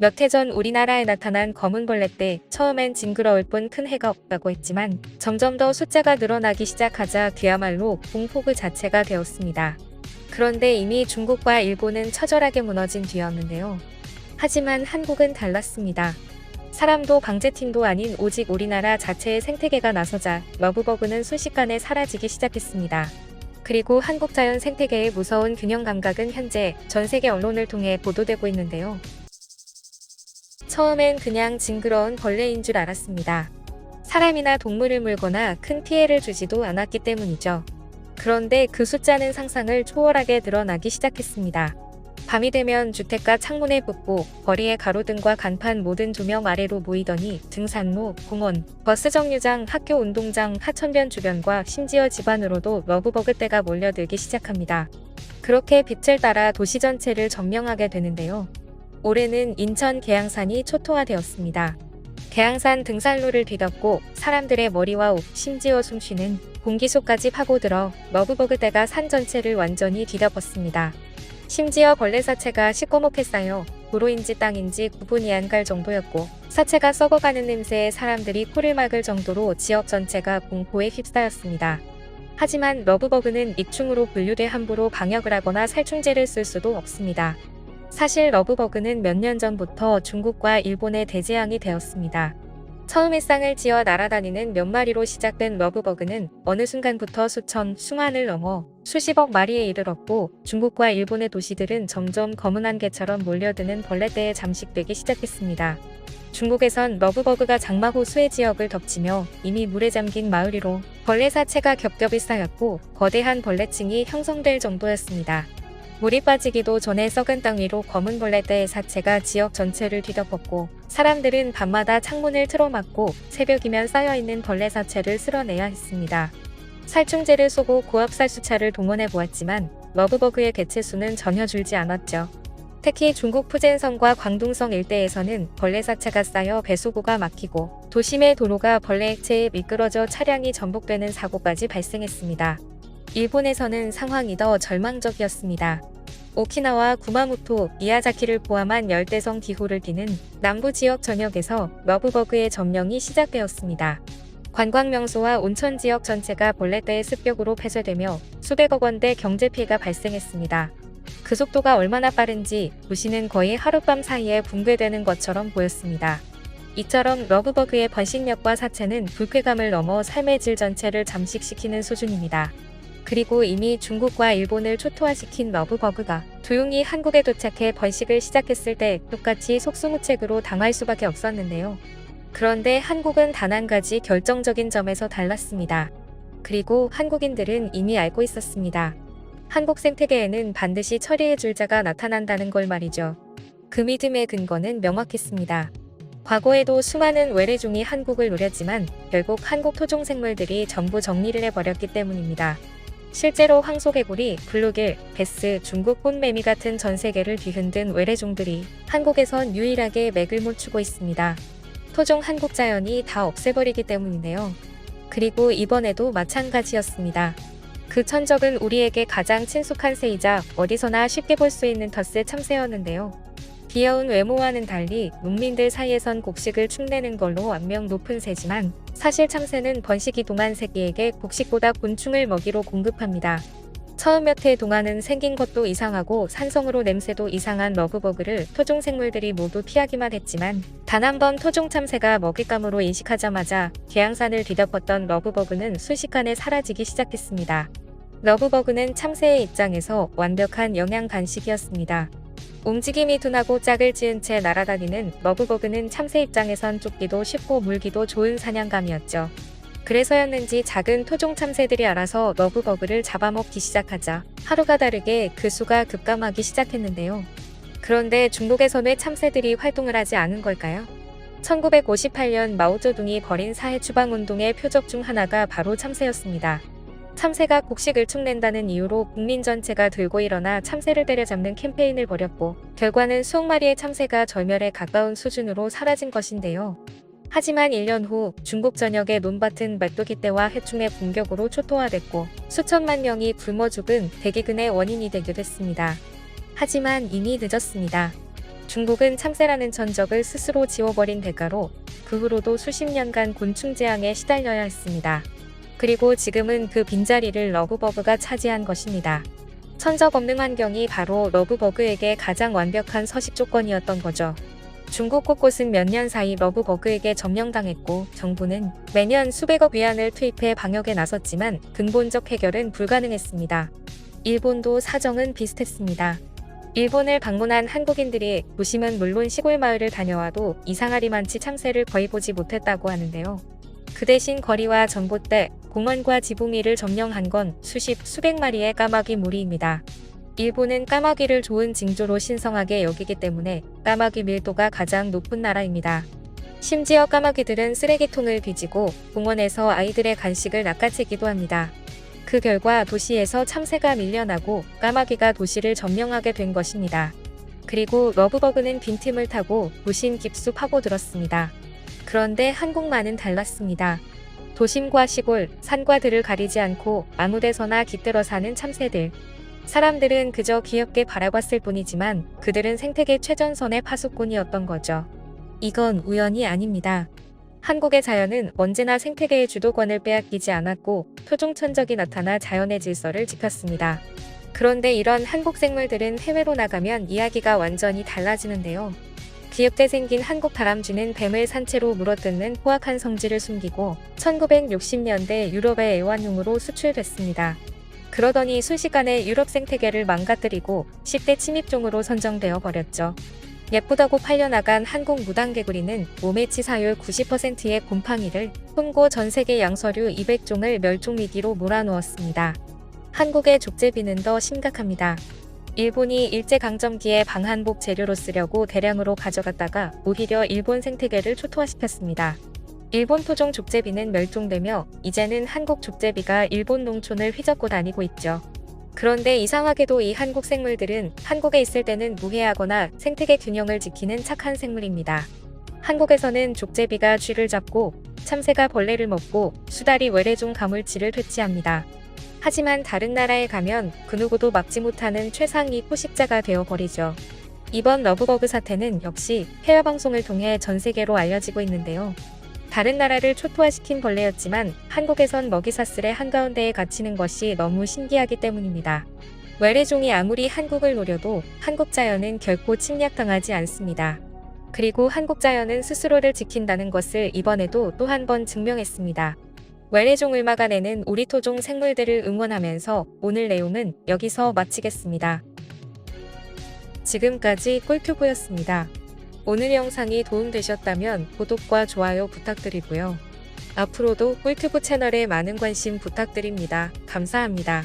몇 해 전 우리나라에 나타난 검은벌레 때 처음엔 징그러울 뿐 큰 해가 없다고 했지만 점점 더 숫자가 늘어나기 시작하자 그야말로 공포 그 자체가 되었습니다. 그런데 이미 중국과 일본은 처절하게 무너진 뒤였는데요. 하지만 한국은 달랐습니다. 사람도 강제팀도 아닌 오직 우리나라 자체의 생태계가 나서자 러브버그는 순식간에 사라지기 시작했습니다. 그리고 한국 자연 생태계의 무서운 균형 감각은 현재 전 세계 언론을 통해 보도되고 있는데요. 처음엔 그냥 징그러운 벌레인 줄 알았습니다. 사람이나 동물을 물거나 큰 피해를 주지도 않았기 때문이죠. 그런데 그 숫자는 상상을 초월하게 드러나기 시작했습니다. 밤이 되면 주택가 창문에 붙고 거리의 가로등과 간판 모든 조명 아래로 모이더니 등산로, 공원, 버스 정류장, 학교 운동장, 하천변 주변과 심지어 집 안으로도 러브버그 떼가 몰려들기 시작합니다. 그렇게 빛을 따라 도시 전체를 점령하게 되는데요. 올해는 인천 계양산이 초토화되었습니다. 계양산 등산로를 뒤덮고 사람들의 머리와 옷, 심지어 숨쉬는 공기속까지 파고들어 러브버그 떼가 산 전체를 완전히 뒤덮었습니다. 심지어 벌레 사체가 시꺼멓게 쌓여 도로인지 땅인지 구분이 안 갈 정도였고 사체가 썩어가는 냄새에 사람들이 코를 막을 정도로 지역 전체가 공포에 휩싸였습니다. 하지만 러브버그는 입충으로 분류돼 함부로 방역을 하거나 살충제를 쓸 수도 없습니다. 사실 러브버그는 몇 년 전부터 중국과 일본의 대재앙이 되었습니다. 처음에 쌍을 지어 날아다니는 몇 마리로 시작된 러브버그는 어느 순간부터 수천, 수만을 넘어 수십억 마리에 이르렀고 중국과 일본의 도시들은 점점 검은 안개처럼 몰려드는 벌레떼에 잠식되기 시작했습니다. 중국에선 러브버그가 장마 호수의 지역을 덮치며 이미 물에 잠긴 마을 위로 벌레 사체가 겹겹이 쌓였고 거대한 벌레층이 형성될 정도였습니다. 물이 빠지기도 전에 썩은 땅 위로 검은 벌레떼의 사체가 지역 전체를 뒤덮었고 사람들은 밤마다 창문을 틀어막고 새벽이면 쌓여있는 벌레 사체를 쓸어내야 했습니다. 살충제를 쏘고 고압살수차를 동원해 보았지만 러브버그의 개체수는 전혀 줄지 않았죠. 특히 중국 푸젠성과 광둥성 일대에서는 벌레 사체가 쌓여 배수구가 막히고 도심의 도로가 벌레 액체에 미끄러져 차량이 전복되는 사고까지 발생했습니다. 일본에서는 상황이 더 절망적이었습니다. 오키나와 구마모토, 이야자키를 포함한 열대성 기후를 띠는 남부 지역 전역에서 러브버그의 점령이 시작되었습니다. 관광 명소와 온천 지역 전체가 벌레떼의 습격으로 폐쇄되며 수백억 원대 경제 피해가 발생했습니다. 그 속도가 얼마나 빠른지 도시는 거의 하룻밤 사이에 붕괴되는 것처럼 보였습니다. 이처럼 러브버그의 번식력과 사체는 불쾌감을 넘어 삶의 질 전체를 잠식시키는 수준입니다. 그리고 이미 중국과 일본을 초토화시킨 러브버그가 조용히 한국에 도착해 번식을 시작했을 때 똑같이 속수무책으로 당할 수밖에 없었는데요. 그런데 한국은 단 한 가지 결정적인 점에서 달랐습니다. 그리고 한국인들은 이미 알고 있었습니다. 한국 생태계에는 반드시 처리해 줄 자가 나타난다는 걸 말이죠. 그 믿음의 근거는 명확했습니다. 과거에도 수많은 외래종이 한국을 노렸지만 결국 한국 토종 생물들이 전부 정리를 해버렸기 때문입니다. 실제로 황소개구리, 블루길, 베스, 중국 꽃매미 같은 전 세계를 뒤흔든 외래종들이 한국에선 유일하게 맥을 못 추고 있습니다. 토종 한국 자연이 다 없애버리기 때문인데요. 그리고 이번에도 마찬가지였습니다. 그 천적은 우리에게 가장 친숙한 새이자 어디서나 쉽게 볼 수 있는 텃세 참새였는데요. 귀여운 외모와는 달리 농민들 사이에선 곡식을 축내는 걸로 안명 높은 새지만 사실 참새는 번식이 동안 새끼에게 곡식보다 곤충을 먹이로 공급합니다. 처음 몇 해 동안은 생긴 것도 이상하고 산성으로 냄새도 이상한 러브버그를 토종 생물들이 모두 피하기만 했지만 단 한 번 토종 참새가 먹잇감으로 인식하자마자 계양산을 뒤덮었던 러브버그는 순식간에 사라지기 시작했습니다. 러브버그는 참새의 입장에서 완벽한 영양 간식이었습니다. 움직임이 둔하고 짝을 지은 채 날아다니는 러브버그는 참새 입장에선 쫓기도 쉽고 물기도 좋은 사냥감이었죠. 그래서였는지 작은 토종 참새들이 알아서 러브버그를 잡아먹기 시작하자 하루가 다르게 그 수가 급감하기 시작했는데요. 그런데 중국에선 왜 참새들이 활동을 하지 않은 걸까요? 1958년 마오쩌둥이 벌인 사회 추방 운동의 표적 중 하나가 바로 참새였습니다. 참새가 곡식을 축낸다는 이유로 국민 전체가 들고 일어나 참새를 때려잡는 캠페인을 벌였고 결과는 수억 마리의 참새가 절멸에 가까운 수준으로 사라진 것인데요. 하지만 1년 후 중국 전역의 논밭은 말뚝이 떼와 해충의 공격으로 초토화됐고 수천만 명이 굶어 죽은 대기근의 원인이 되기도 했습니다. 하지만 이미 늦었습니다. 중국은 참새라는 전적을 스스로 지워버린 대가로 그 후로도 수십 년간 곤충 재앙에 시달려야 했습니다. 그리고 지금은 그 빈자리를 러브버그가 차지한 것입니다. 천적 없는 환경이 바로 러브버그에게 가장 완벽한 서식 조건이었던 거죠. 중국 곳곳은 몇 년 사이 러브버그에게 점령당했고 정부는 매년 수백억 위안을 투입해 방역에 나섰지만 근본적 해결은 불가능했습니다. 일본도 사정은 비슷했습니다. 일본을 방문한 한국인들이 도심은 물론 시골 마을을 다녀와도 이상하리만치 참새를 거의 보지 못했다고 하는데요. 그 대신 거리와 전봇대, 공원과 지붕 위를 점령한 건 수십, 수백 마리의 까마귀 무리입니다. 일본은 까마귀를 좋은 징조로 신성하게 여기기 때문에 까마귀 밀도가 가장 높은 나라입니다. 심지어 까마귀들은 쓰레기통을 뒤지고 공원에서 아이들의 간식을 낚아채기도 합니다. 그 결과 도시에서 참새가 밀려나고 까마귀가 도시를 점령하게 된 것입니다. 그리고 러브버그는 빈틈을 타고 도심 깊숙 파고들었습니다. 그런데 한국만은 달랐습니다. 도심과 시골, 산과 들을 가리지 않고 아무데서나 깃들어 사는 참새들. 사람들은 그저 귀엽게 바라봤을 뿐이지만 그들은 생태계 최전선의 파수꾼이었던 거죠. 이건 우연이 아닙니다. 한국의 자연은 언제나 생태계의 주도권을 빼앗기지 않았고 토종천적이 나타나 자연의 질서를 지켰습니다. 그런데 이런 한국 생물들은 해외로 나가면 이야기가 완전히 달라지는데요. 귀엽게 생긴 한국 다람쥐는 뱀을 산채로 물어뜯는 포악한 성질을 숨기고 1960년대 유럽의 애완용으로 수출됐습니다. 그러더니 순식간에 유럽 생태계를 망가뜨리고 10대 침입종으로 선정되어 버렸죠. 예쁘다고 팔려나간 한국 무당개구리는 몸의 치 사율 90%의 곰팡이를 혼고 전 세계 양서류 200종을 멸종 위기로 몰아넣었습니다. 한국의 족제비는 더 심각합니다. 일본이 일제강점기에 방한복 재료로 쓰려고 대량으로 가져갔다가 오히려 일본 생태계를 초토화시켰습니다. 일본 토종 족제비는 멸종되며 이제는 한국 족제비가 일본 농촌을 휘젓고 다니고 있죠. 그런데 이상하게도 이 한국 생물들은 한국에 있을 때는 무해하거나 생태계 균형을 지키는 착한 생물입니다. 한국에서는 족제비가 쥐를 잡고 참새가 벌레를 먹고 수달이 외래종 가물치를 퇴치합니다. 하지만 다른 나라에 가면 그 누구도 막지 못하는 최상위 포식자가 되어버리죠. 이번 러브버그 사태는 역시 해외 방송을 통해 전 세계로 알려지고 있는데요. 다른 나라를 초토화시킨 벌레였지만 한국에선 먹이사슬의 한가운데에 갇히는 것이 너무 신기하기 때문입니다. 외래종이 아무리 한국을 노려도 한국 자연은 결코 침략당하지 않습니다. 그리고 한국 자연은 스스로를 지킨다는 것을 이번에도 또 한 번 증명했습니다. 외래종 을 막아내는 우리 토종 생물들을 응원하면서 오늘 내용은 여기서 마치겠습니다. 지금까지 꿀튜브였습니다. 오늘 영상이 도움되셨다면 구독과 좋아요 부탁드리고요. 앞으로도 꿀튜브 채널에 많은 관심 부탁드립니다. 감사합니다.